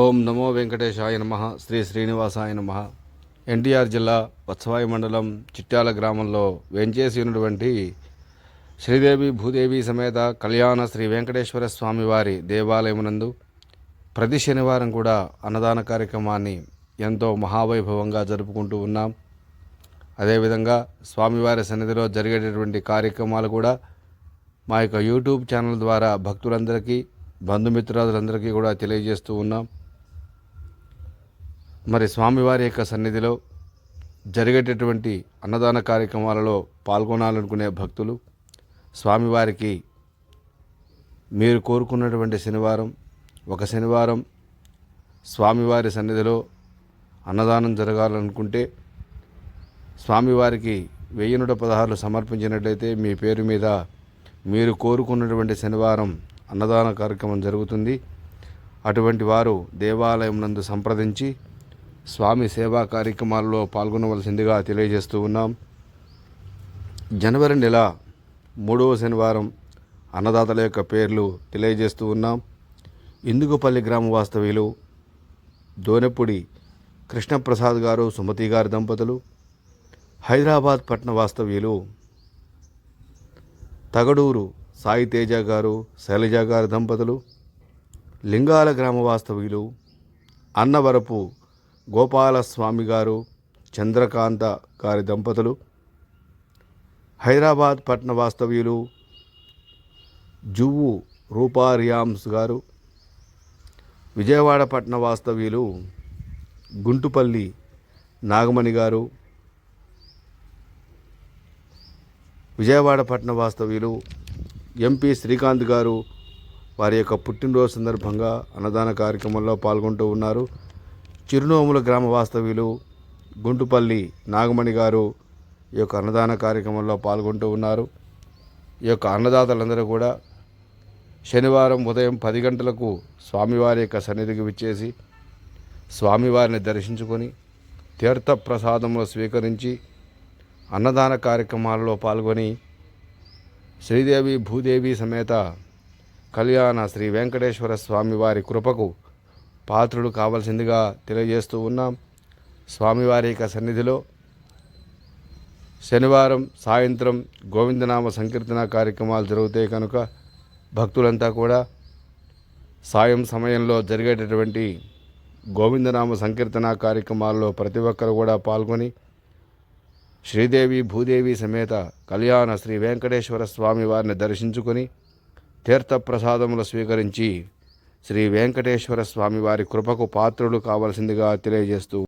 ఓం నమో వెంకటేశాయ నమ. శ్రీ శ్రీనివాసాయ నమ. ఎన్టీఆర్ జిల్లా వత్సవాయి మండలం చిట్యాల గ్రామంలో వెంచేసి ఉన్నటువంటి శ్రీదేవి భూదేవి సమేత కళ్యాణ శ్రీ వెంకటేశ్వర స్వామి వారి దేవాలయమునందు ప్రతి శనివారం కూడా అన్నదాన కార్యక్రమాన్ని ఎంతో మహావైభవంగా జరుపుకుంటూ ఉన్నాం. అదేవిధంగా స్వామివారి సన్నిధిలో జరిగేటటువంటి కార్యక్రమాలు కూడా మా యొక్క యూట్యూబ్ ఛానల్ ద్వారా భక్తులందరికీ బంధుమిత్రులందరికీ కూడా తెలియజేస్తూ ఉన్నాం. మరి స్వామివారి యొక్క సన్నిధిలో జరిగేటటువంటి అన్నదాన కార్యక్రమాలలో పాల్గొనాలనుకునే భక్తులు స్వామివారికి మీరు కోరుకున్నటువంటి శనివారం ఒక శనివారం స్వామివారి సన్నిధిలో అన్నదానం జరగాలనుకుంటే స్వామివారికి వెయ్యి నూట పదహారులు సమర్పించినట్లయితే మీ పేరు మీద మీరు కోరుకున్నటువంటి శనివారం అన్నదాన కార్యక్రమం జరుగుతుంది. అటువంటి వారు దేవాలయం నందు సంప్రదించి స్వామి సేవా కార్యక్రమాల్లో పాల్గొనవలసిందిగా తెలియజేస్తూ ఉన్నాం. జనవరి నెల మూడవ శనివారం అన్నదాతల యొక్క పేర్లు తెలియజేస్తూ ఉన్నాం. ఇందుకుపల్లి గ్రామ వాస్తవ్యులు దోనెప్పుడి కృష్ణప్రసాద్ గారు సుమతి గారి దంపతులు హైదరాబాద్ పట్టణ వాస్తవ్యులు తగడూరు సాయి తేజ గారు శైలజ గారి దంపతులు లింగాల గ్రామ వాస్తవ్యులు అన్నవరపు గోపాలస్వామి గారు చంద్రకాంత గారి దంపతులు హైదరాబాద్ పట్టణ వాస్తవ్యులు జువ్వు రూపారియామ్స్ గారు విజయవాడ పట్టణ వాస్తవ్యులు గుంటుపల్లి నాగమణి గారు విజయవాడ పట్టణ వాస్తవ్యులు ఎంపీ శ్రీకాంత్ గారు వారి యొక్క పుట్టినరోజు సందర్భంగా అన్నదాన కార్యక్రమంలో పాల్గొంటూ ఉన్నారు. చిరునోముల గ్రామ వాస్తవ్యులు గుంటుపల్లి నాగమణి గారు ఈ యొక్క అన్నదాన కార్యక్రమంలో పాల్గొంటూ ఉన్నారు. ఈ యొక్క అన్నదాతలందరూ కూడా శనివారం ఉదయం పది గంటలకు స్వామివారి యొక్క సన్నిధికి విచ్చేసి స్వామివారిని దర్శించుకొని తీర్థ ప్రసాదములు స్వీకరించి అన్నదాన కార్యక్రమాలలో పాల్గొని శ్రీదేవి భూదేవి సమేత కళ్యాణ శ్రీ వెంకటేశ్వర స్వామి వారి కృపకు పాత్రుడు కావలసిందిగా తెలియజేస్తూ ఉన్నాం. స్వామివారి యొక్క సన్నిధిలో శనివారం సాయంత్రం గోవిందనామ సంకీర్తన కార్యక్రమాలు జరుగుతాయి కనుక భక్తులంతా కూడా సాయం సమయంలో జరిగేటటువంటి గోవిందనామ సంకీర్తన కార్యక్రమాల్లో ప్రతి ఒక్కరు కూడా పాల్గొని శ్రీదేవి భూదేవి సమేత కళ్యాణ శ్రీ వెంకటేశ్వర స్వామి వారిని దర్శించుకొని తీర్థప్రసాదములు స్వీకరించి శ్రీ వెంకటేశ్వర స్వామి వారి కృపకు పాత్రులు కావలసిందిగా తెలియజేస్తూ